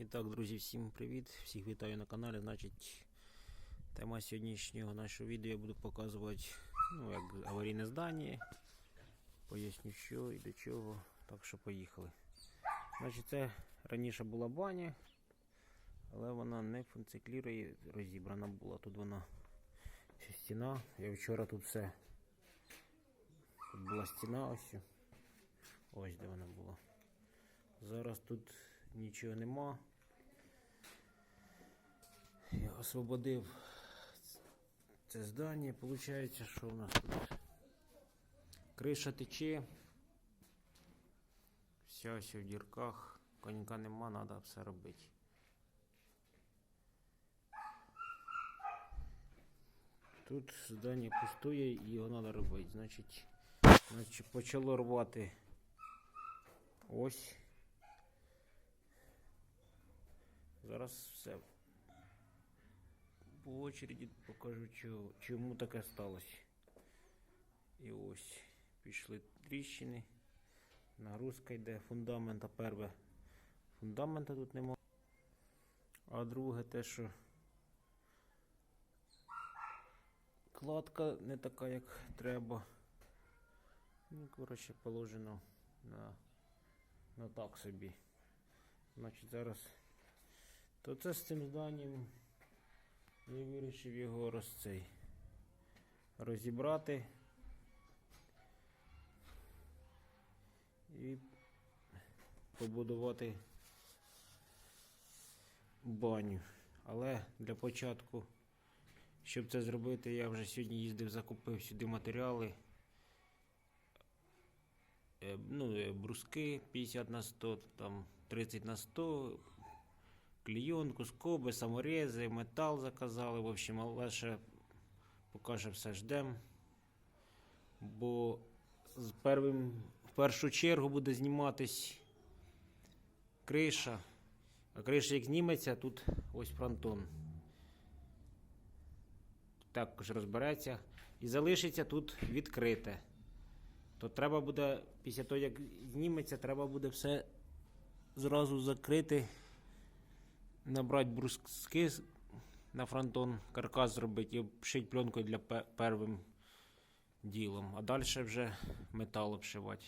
І так, друзі, всім привіт! Всіх вітаю на каналі. Значить, тема сьогоднішнього нашого відео я буду показувати ну, як аварійне здання. Поясню, що і до чого. Так що поїхали. Значить, це раніше була баня, але вона не функціонує, розібрана була. Тут вона ще стіна. Я вчора тут все. Тут була стіна ось. Ось де вона була. Зараз тут нічого нема. Я освободив це здання. Получається, що в нас тут криша тече. Вся все в дірках. Конька нема, треба все робити. Тут здання пустує і його треба робити. Значить, значить почало рвати ось. Зараз все по очереді покажу, чому таке сталося. І ось пішли тріщини. Нагрузка йде фундамента перве. Фундамента тут нема. А друге те, що кладка не така, як треба. Ну, коротше, положено на, на так собі. Значить, зараз то це з цим зданням я вирішив його роз цей розібрати і побудувати баню. Але для початку, щоб це зробити, я вже сьогодні їздив, закупив сюди матеріали. Е, Ну, е, бруски 50 на 100, там 30 на 100, клейонку, скоби, саморези, метал заказали. В общем, але ще поки що все ждем. Бо з первим, в першу чергу буде зніматись криша. А криша як зніметься, тут ось фронтон. Також розбереться. І залишиться тут відкрите. То треба буде, після того, як зніметься, треба буде все зразу закрити набрати бруски на фронтон, каркас зробити і обшити пленкою для пе- первим ділом. А далі вже метал обшивати.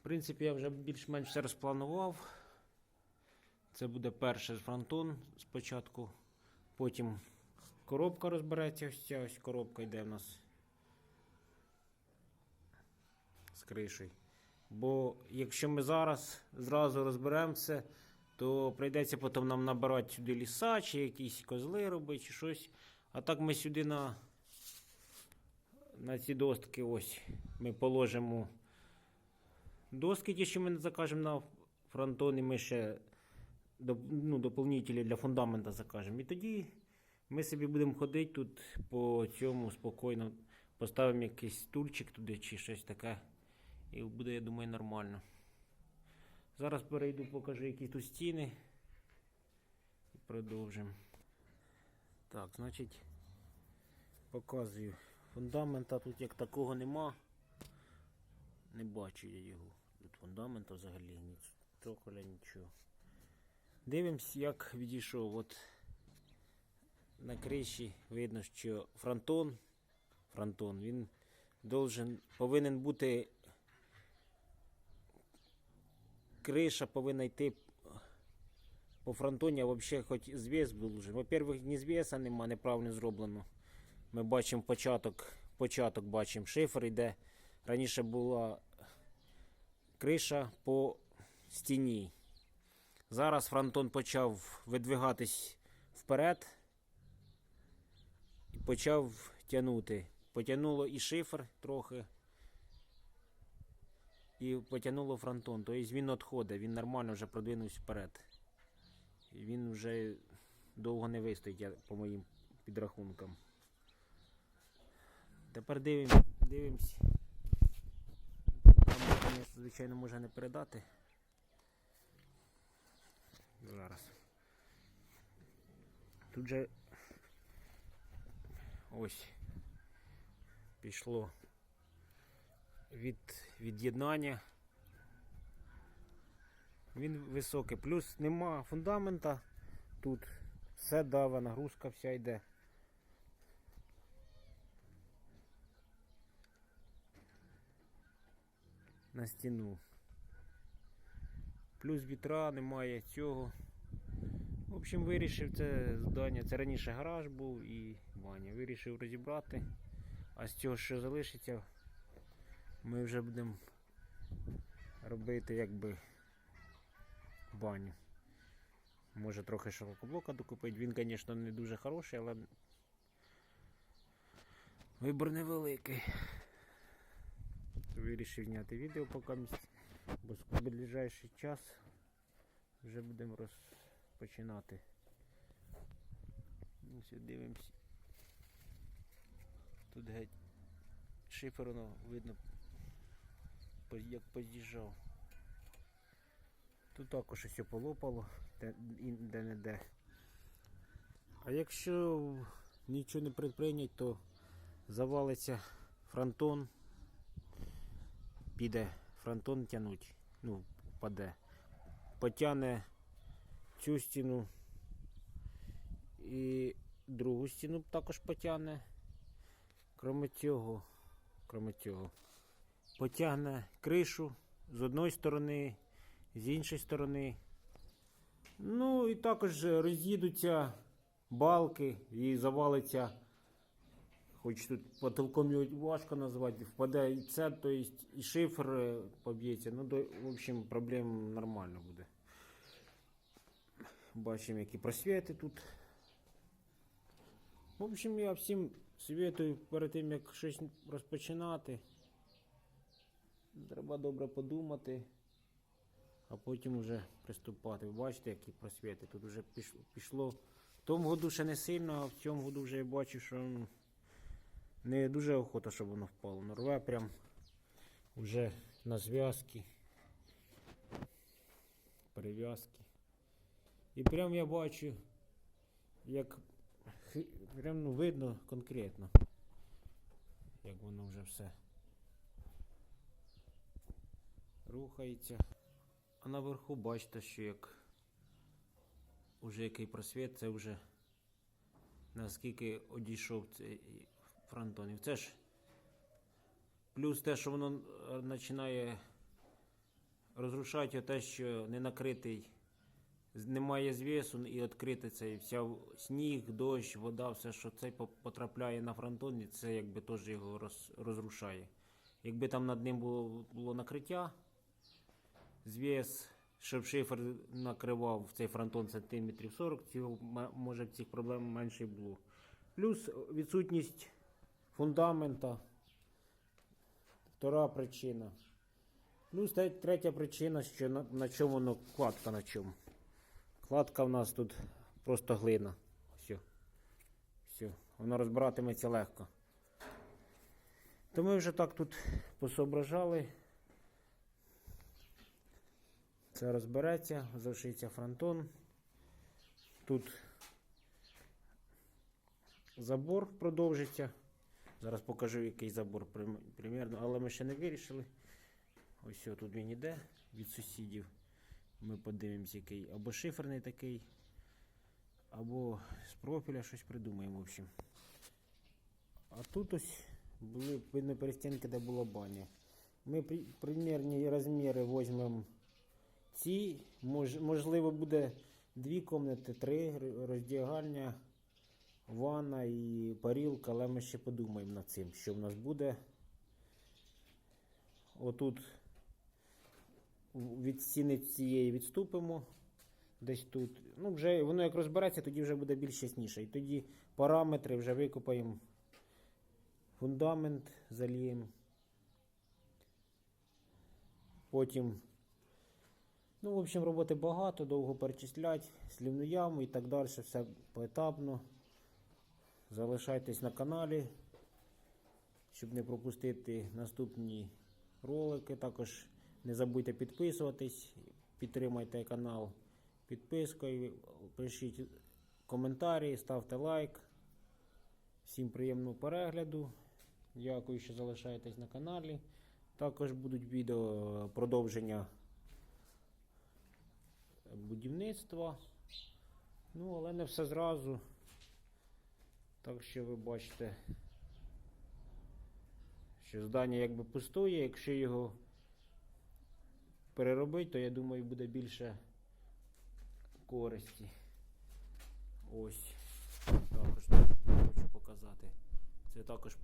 В принципі, я вже більш-менш все розпланував. Це буде перший фронтон спочатку. Потім коробка розбереться. Ось ця ось коробка йде в нас з кришею. Бо якщо ми зараз зразу розберемо все, то прийдеться потім нам набирати сюди ліса, чи якісь козли робити, чи щось. А так ми сюди на, на ці доски ось ми положимо доски, ті, що ми закажемо на фронтон, і ми ще ну, доповнителі для фундамента закажемо. І тоді ми собі будемо ходити тут по цьому спокійно. Поставимо якийсь стульчик туди чи щось таке. І буде, я думаю, нормально. Зараз перейду, покажу, які тут стіни. І продовжимо. Так, значить, показую. Фундамента тут як такого нема. Не бачу я його. Тут фундамента взагалі ні цоколя, нічого. Дивимось, як відійшов. От на криші видно, що фронтон, фронтон він должен, повинен бути криша повинна йти по фронтоні, а взагалі хоч зв'яз должен. Во-первых, ні зв'яза нема, неправильно зроблено. Ми бачимо початок, початок бачимо. Шифер йде. Раніше була криша по стіні. Зараз фронтон почав видвигатись вперед і почав тягнути. Потягнуло і шифер трохи і потягнуло фронтон. Тобто він відходить, він нормально вже продвинувся вперед. Він вже довго не вистоїть, по моїм підрахункам. Тепер дивимось. дивимось. Там, звичайно, може не передати. Зараз. Тут же ось пішло від від'єднання. Він високий. Плюс нема фундамента. Тут все дава, нагрузка вся йде. На стіну. Плюс вітра немає цього. В общем, вирішив це здання. Це раніше гараж був і баня. Вирішив розібрати. А з цього, що залишиться, ми вже будемо робити якби баню. Може трохи широкоблока докупити. Він, звісно, не дуже хороший, але вибір невеликий. Вирішив зняти відео поки місць, бо в ближайший час вже будемо розпочинати. Ось дивимось. Тут геть шифер воно видно, як поз'їжджав. Тут також все полопало, де, не де. А якщо нічого не предприйнять, то завалиться фронтон, піде фронтон тянуть, ну, паде. Потягне цю стіну і другу стіну також потягне. Кроме цього, кроме цього, потягне кришу з одної сторони, з іншої сторони. Ну і також роз'їдуться балки і завалиться. Хоч тут потолком його важко назвати, впаде і це, то есть і шифр е, поб'ється. Ну, до, в общем, проблем нормально буде. Бачимо, які просвіти тут. В общем, я всім советую перед тим, як щось розпочинати. Треба добре подумати, а потім вже приступати. Ви бачите, які просвіти. Тут вже пішло. пішло. В тому году ще не сильно, а в цьому году вже я бачу, що не дуже охота, щоб воно впало. Норве прям вже на зв'язки, перев'язки. І прям я бачу, як прям ну, видно конкретно, як воно вже все рухається. А наверху бачите, що як уже який просвіт, це вже наскільки одійшов цей фронтон. І це ж плюс те, що воно е, починає розрушати те, що не накритий, немає звісу і відкритий цей вся сніг, дощ, вода, все, що це потрапляє на фронтон, це якби теж його роз, розрушає. Якби там над ним було, було накриття, звіс, щоб шифер накривав цей фронтон сантиметрів 40, цього, може цих проблем менше було. Плюс відсутність фундамента. Втора причина. Плюс третя причина, що на, на чому воно кладка на чому. Кладка в нас тут просто глина. Все. Все. Воно розбиратиметься легко. То ми вже так тут посоображали. Це розбереться, залишиться фронтон. Тут забор продовжиться. Зараз покажу, який забор прим- примерно, але ми ще не вирішили. Ось тут він іде від сусідів. Ми подивимося, який або шиферний такий, або з профіля щось придумаємо. В общем. А тут ось були видно перестінки, де була баня. Ми примірні розміри візьмемо ці, мож, можливо, буде дві кімнати, три роздягальня, ванна і парілка, але ми ще подумаємо над цим, що в нас буде. Отут від стіни цієї відступимо. Десь тут. Ну, вже воно як розбереться, тоді вже буде більш ясніше. І тоді параметри вже викопаємо. Фундамент заліємо. Потім Ну, в общем, роботи багато, довго перечислять, слівну яму і так далі, все поетапно. Залишайтесь на каналі, щоб не пропустити наступні ролики. Також не забудьте підписуватись, підтримайте канал підпискою, пишіть коментарі, ставте лайк. Всім приємного перегляду. Дякую, що залишаєтесь на каналі. Також будуть відео продовження будівництва. Ну, але не все зразу. Так що ви бачите, що здання якби пустує, якщо його переробити, то я думаю буде більше користі. Ось. Також хочу показати. Це також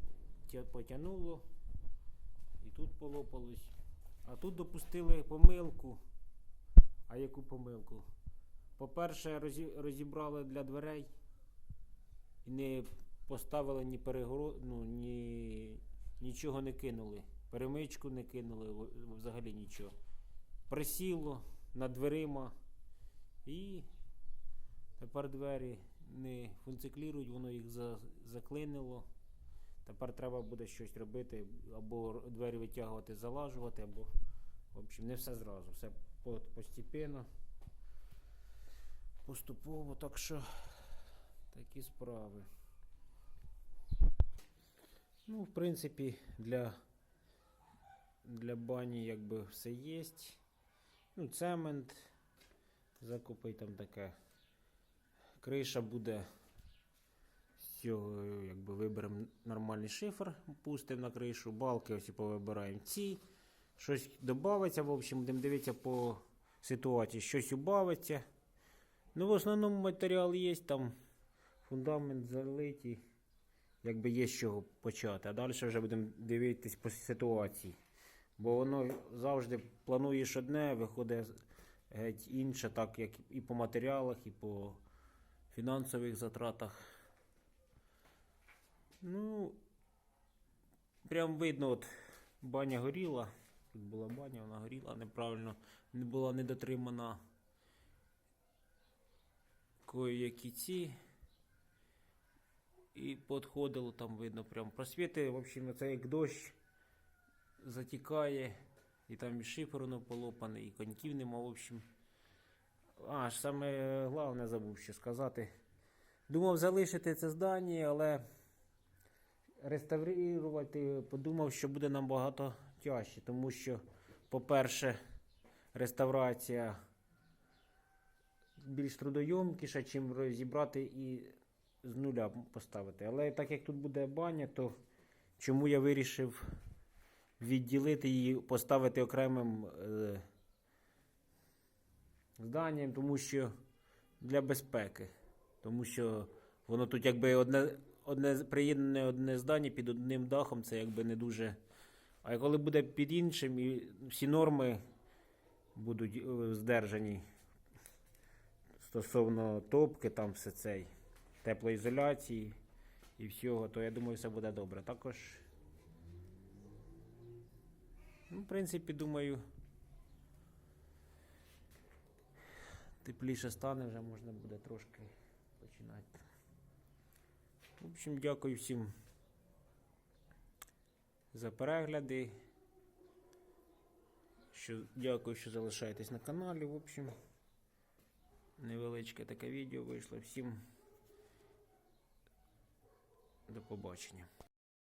тя- потягнуло. І тут полопалось. А тут допустили помилку. А яку помилку? По-перше, розі- розібрали для дверей і не поставили ні перегоро... ну, ні... нічого не кинули. Перемичку не кинули, взагалі нічого. Присіло над дверима і тепер двері не функціклірують, воно їх за... заклинило. Тепер треба буде щось робити, або двері витягувати, залажувати, або. В общем, не все зразу, все постепенно, поступово, так що такі справи. Ну, в принципі, для, для бані якби все є. Ну, цемент, закупи там таке. Криша буде з цього, якби виберемо нормальний шифер, пустимо на кришу, балки ось і повибираємо ці. Щось додається, в общем, будемо дивитися по ситуації, щось убавиться. Ну, в основному матеріал є, там фундамент залитий, якби є з чого почати. А далі вже будемо дивитись по ситуації. Бо воно завжди плануєш одне, виходить геть інше, так як і по матеріалах, і по фінансових затратах. Ну, прям видно, от баня горіла. Тут була баня, вона горіла неправильно, не була недотримана кої-які ці. І підходило, там видно прям просвіти. В общем, це як дощ затікає, і там і шифер воно полопане, і коньків нема, в общем. А, саме головне забув ще сказати. Думав залишити це здання, але реставрувати подумав, що буде набагато тяжче, тому що, по-перше, реставрація більш трудойомкіша, чим розібрати і з нуля поставити. Але так як тут буде баня, то чому я вирішив відділити її, поставити окремим е, зданням, тому що для безпеки. Тому що воно тут якби одне, одне приєднане одне здання під одним дахом, це якби не дуже. А коли буде під іншим, і всі норми будуть е, здержані стосовно топки, там все цей, теплоізоляції і всього, то я думаю, все буде добре. Також, ну, в принципі, думаю, тепліше стане, вже можна буде трошки починати. В общем, дякую всім за перегляди. Що, дякую, що залишаєтесь на каналі. В общем, невеличке таке відео вийшло. Всім до побачення.